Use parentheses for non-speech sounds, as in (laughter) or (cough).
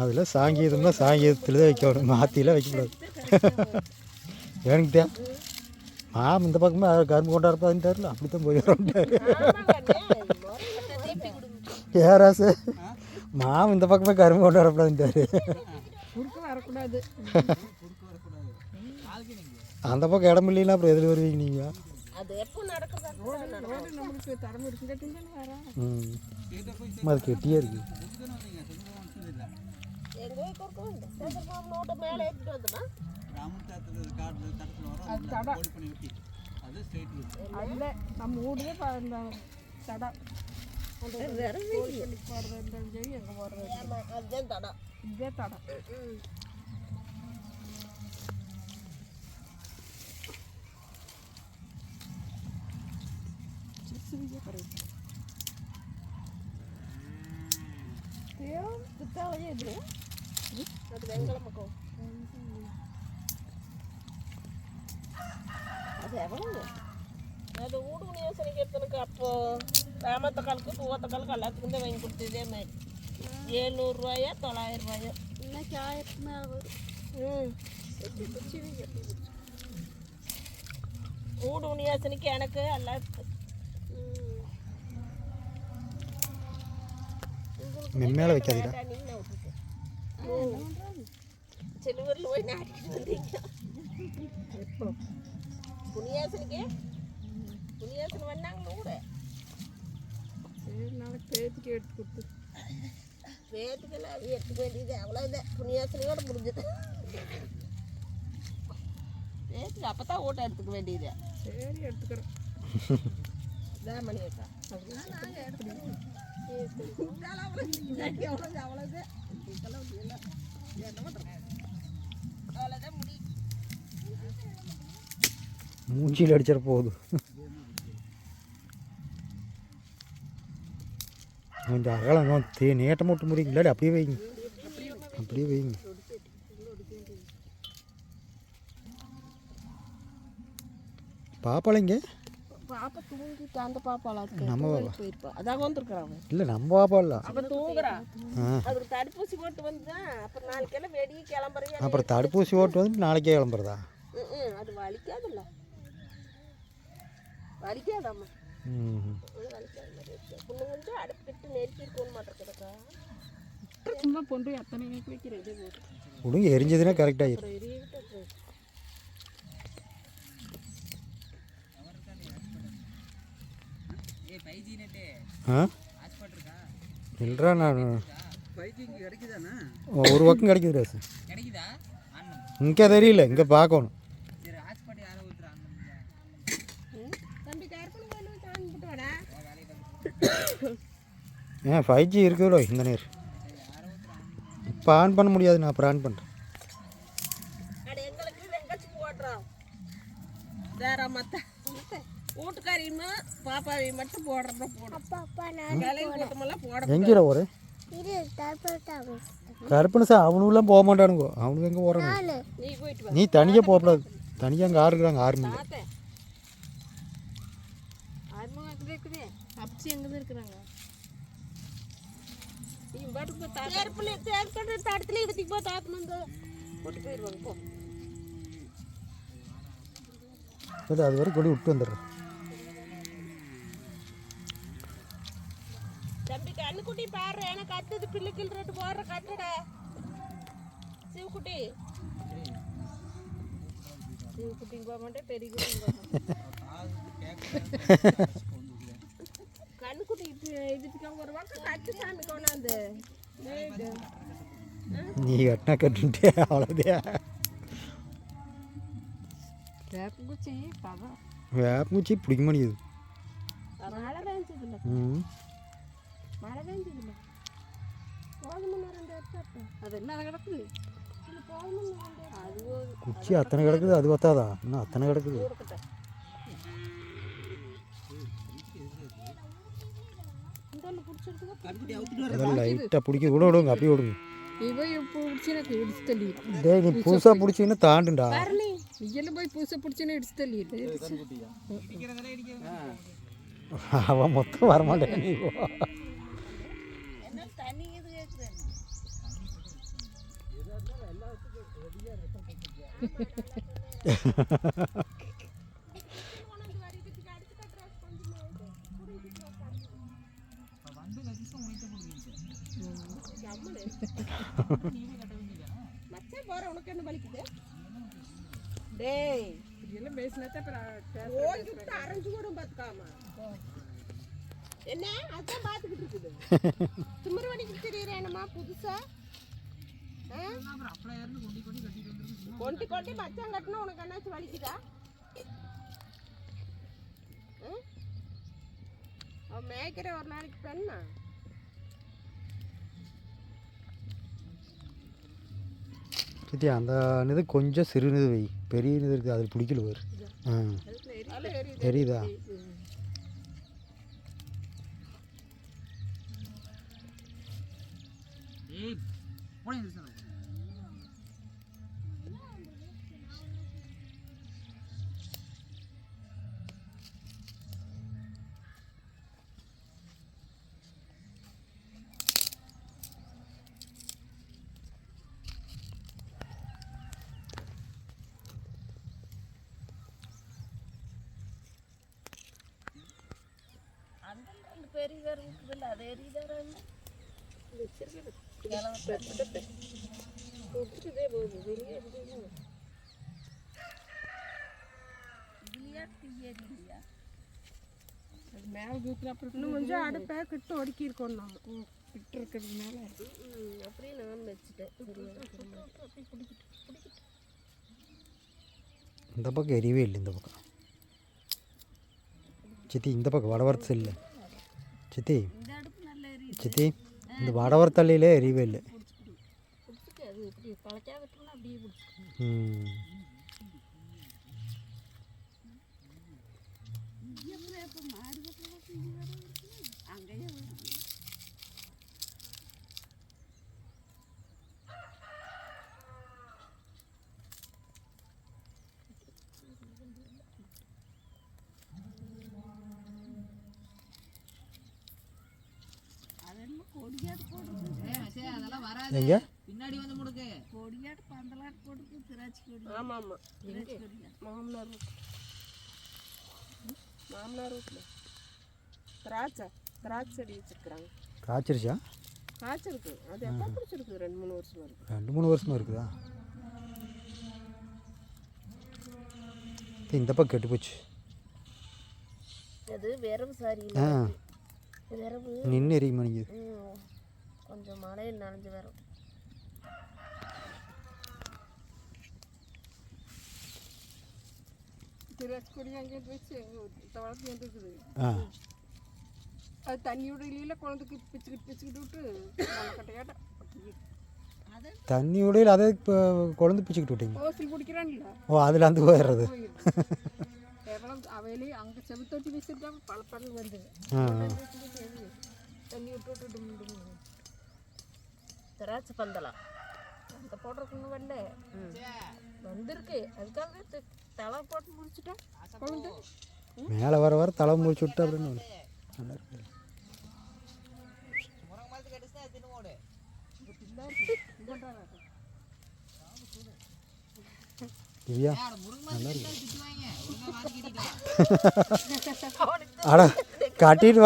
அதில் சாங்கீதம்னா சாங்கீதத்தில் தான் வைக்கணும். மாற்றிலாம் வைக்கக்கூடாது. ஏனுக்கிட்டே மாம் இந்த பக்கமே கரும்பு கொண்டாடுறப்பான்னு தெரியல. அப்படி தான் போய் வரோம் ஏராசு மாம் இந்த பக்கமே கரும்பு கொண்டாடக்கூடாதுன்ட்டாரு குறுக்க அந்த பக்கம் இடம் இல்லைன்னா அப்புறம் எதில் வருவீங்க நீங்கள் அது கெட்டியே இருக்குது ரோடு நம்மளுக்கு தரம் இருக்குங்காட்டி வரா ம் அது கெட்டியாக இருக்குது எங்க போய் கொடுக்க வேண்டும் சேகர்பாபு நோட்டை மேலே ஏற்றிட்டு வந்தோமா அது தடை அதில் நம்ம வீடுவே ப- இந்த தடை வேற கோழிப்பள்ளிக்கு போகிறதா இருந்தாலும் சரி எங்கே போகிறதா ஆமா அதுதான் தடம் இதே தடை சிறுசிறிய கிடையாது புத்தாவையே இது அது வெங்கல பக்கம் அது எவ்வளவு? அது ஊடு யோசனைக்கு எடுத்தனுக்கு அப்போ ராமத்தக்காலுக்கு பூவத்தக்காலுக்கு எல்லாத்துக்கும் தான் வாங்கி கொடுத்து இதே மாதிரி. ஏழ்நூறுரூவாயா தொள்ளாயிரம் ரூபாயா. இன்னைக்கு ஆயிரத்து மேலே. வரும் ம் ஊடு உனியாசனைக்கு எனக்கு எல்லாத்துக்கும் மென்மேலே வைக்காதீடா. சிலுவரில் போய் நாட்டிட்டு வந்தீங்க எப்போ புனியாசனுக்கு புனியாசன் வந்தாங்களோ கூட சரி நாளைக்கு பேத்திக்கு எடுத்து கொடுத்து வேத்துக்கெல்லாம் அது எடுத்துக்க வேண்டியது அவ்வளோதான் புனியாசனையோட முடிஞ்சது வேத்துக்கு அப்போ தான் ஓட்டை எடுத்துக்க வேண்டியது சரி எடுத்துக்கிறேன் மணி அவ்வளோதான் முடி மூஞ்சியில் அடிச்சிட போகுது. கொஞ்சம் அகலம் தே நேட்டம் மட்டும் முடியுங்களா அப்படியே வைங்க. அப்படியே வைங்க. பாப்பாளைங்க பாப்பா தூங்கிட்டு அந்த இருக்கு. நம்ம பாப்பா. போயிருப்பா. இல்லை நம்ம பாப்பா இல்லை. அப்ப தூங்குறா. அதுக்கு தடுப்பூசி போட்டு வந்துதான் அப்புறம் நாளைக்கெல்லாம் வெடி கிளம்புறீங்க அப்புறம் தடுப்பூசி ஓட்டு வந்து நாளைக்கே கிளம்புறதா? அது வலிக்காதுல்ல. வலிக்காதாம்மா. ம் அது வலிக்காத மாதிரி இருக்கு பொண்ணு வந்து அடுப்பிட்டு நெருக்கி இருக்கணும் மாட்டிருக்குதுக்கா சும்மா பொண்டு எத்தனை எனக்கு வைக்கிறேன் இதே போதும் விடுங்க எரிஞ்சதுன்னா கரெக்டாகிடும் அப்புறம் எரியவிட்டு அப்புறம் ஆ இல்லைடா நான் ஒரு பக்கம் கிடைக்குது? ராசு இங்கே தெரியல இங்கே பார்க்கணும். ஏன் ஃபைவ் ஜி இருக்குதுடோ இந்த நேர். இப்போ ஆன் பண்ண முடியாது நான் அப்புறம் ஆன் பண்ணுறேன் வேற மத்த வீட்டுக்காரியும் பாப்பாவையும் மட்டும் போடுறதா போடும் அப்பா அப்பா நான் வேலையும் கூட்டமெல்லாம் போட ஒரு கருப்பனு சார் அவனுக்குலாம் போக மாட்டானுங்கோ. அவனுக்கு எங்கே நாலு நீ தனியாக போகக்கூடாது தனியாக அங்கே ஆறுக்குறாங்க அப்சி எங்கே தான் இருக்கிறாங்க தடத்துல இதுக்கு போ தாத்தணும் வந்து. போட்டு போயிடுவாங்க போ. சரி அது வரைக்கும் கொடி விட்டு வந்துடுறேன் கண்ணுக்குட்டி பாரு எனக்கு கட்டுது பிள்ளைக்கில் ரெண்டு போடுற கட்டுடா. சிவக்குட்டி. சிவக்குட்டி போக மாட்டேன் பெரிய கண்ணுக்குட்டி இதுக்கு ஒரு பக்கம் கட்டு சாமி கொண்டாந்து. நீ கட்டினா கட்டுன்ட்டே அவ்வளோதே வேப்பங்குச்சி பதம். வேப்பங்குச்சி பிடிக்க மாட்டேங்குது. மழை அது குச்சி அத்தனை கிடக்குது அது பத்தாதா இன்னும் அத்தனை கிடக்குது லைட்டாக பிடிக்க கூட விடுங்க அப்படியே விடுங்க டேய் நீ புதுசாக பிடிச்சிங்கன்னா தாண்டுண்டா போய் புதுசாக பிடிச்சின்னு இடிச்சு தள்ளி அவன் மொத்தம் வரமாட்டேன் நீ (laughs) டேய் இதெல்லாம் பேசினாத்தான் அப்புறம் ஓங்கிட்டு அரைஞ்சு கூட பார்த்துக்காம என்ன அதான் பார்த்துக்கிட்டு இருக்குது திமிரு வடிக்கிட்டு தெரியுறேனம்மா புதுசா ஆ? கொண்டு கொண்டு மச்சான் கட்டினா உனக்கு என்னாச்சும் வலிக்குதா? ஆ? அவன் மேய்க்கிற ஒரு நாளைக்கு பெண்ணா? சித்தி அந்த இது கொஞ்சம் சிறு இது வை. பெரிய இது இருக்குது அது பிடிக்கல ஒரு ஆ. தெரியுதா. அந்த ரெண்டு பெரிய வேறு இருக்குதுல்ல அது எரியுதா அது மேலே தூக்கில் அப்புறம் இன்னும் கொஞ்சம் அடுப்பை கிட்ட ஒடுக்கி இருக்கோம் நம்ம கிட்ட இருக்கிறதுனால அப்படியே நான் வச்சுட்டேன் இந்த பக்கம் எரியவே இல்லை இந்த பக்கம் சித்தி இந்த பக்கம் வடவரத்து இல்லை சித்தி. சித்தி இந்த வடவரத்தள்ளியிலே எரியவே இல்லை. பிடிச்சிட்டு எங்க? பின்னாடி வந்து முடுக்கு. ஆமாம் ஆமாம் மாமனார் வீட்டு. மாமனார் வீட்டில். திராட்சை. திராட்சை செடி வச்சுருக்குறாங்க. காய்ச்சிருச்சா? காய்ச்சிருக்கு அது எப்போ பிடிச்சிருக்கு ரெண்டு மூணு வருஷம் இருக்கு. ரெண்டு மூணு வருஷமா இருக்குதா? இந்த பக்கம் கெட்டு போச்சு. அது விரவு சாரி நின்று எரிய மாட்டேங்குது ம், கொஞ்சம் மழையில் நனைஞ்சு வரும். அது தண்ணியோட இல்லையில குழந்தைக்கு பிச்சுக்கிட்டு பிச்சுக்கிட்டு விட்டு கட்டையாட்ட தண்ணி உடையில் அதை இப்போ குழந்தை பிச்சுக்கிட்டு விட்டீங்க. ஓ அதில் அந்த போயிடுறது. எவ்வளோ அவையிலே அங்கே செவுத்தொட்டி வச்சுட்டா பல படல் வந்தது. ஆ. தண்ணி விட்டு விட்டு டும் டும். திராட்சை பந்தலாம். அந்த போடுறதுக்கு வரல வந்திருக்கு. அதுக்காக தலை போட்டு முடிச்சுட்டேன். குழந்தை. மேலே வர வர தலை முடிச்சு விட்டு அப்படின்னு. நல்லா இருக்கு. திவ்யா கட்டிட்டு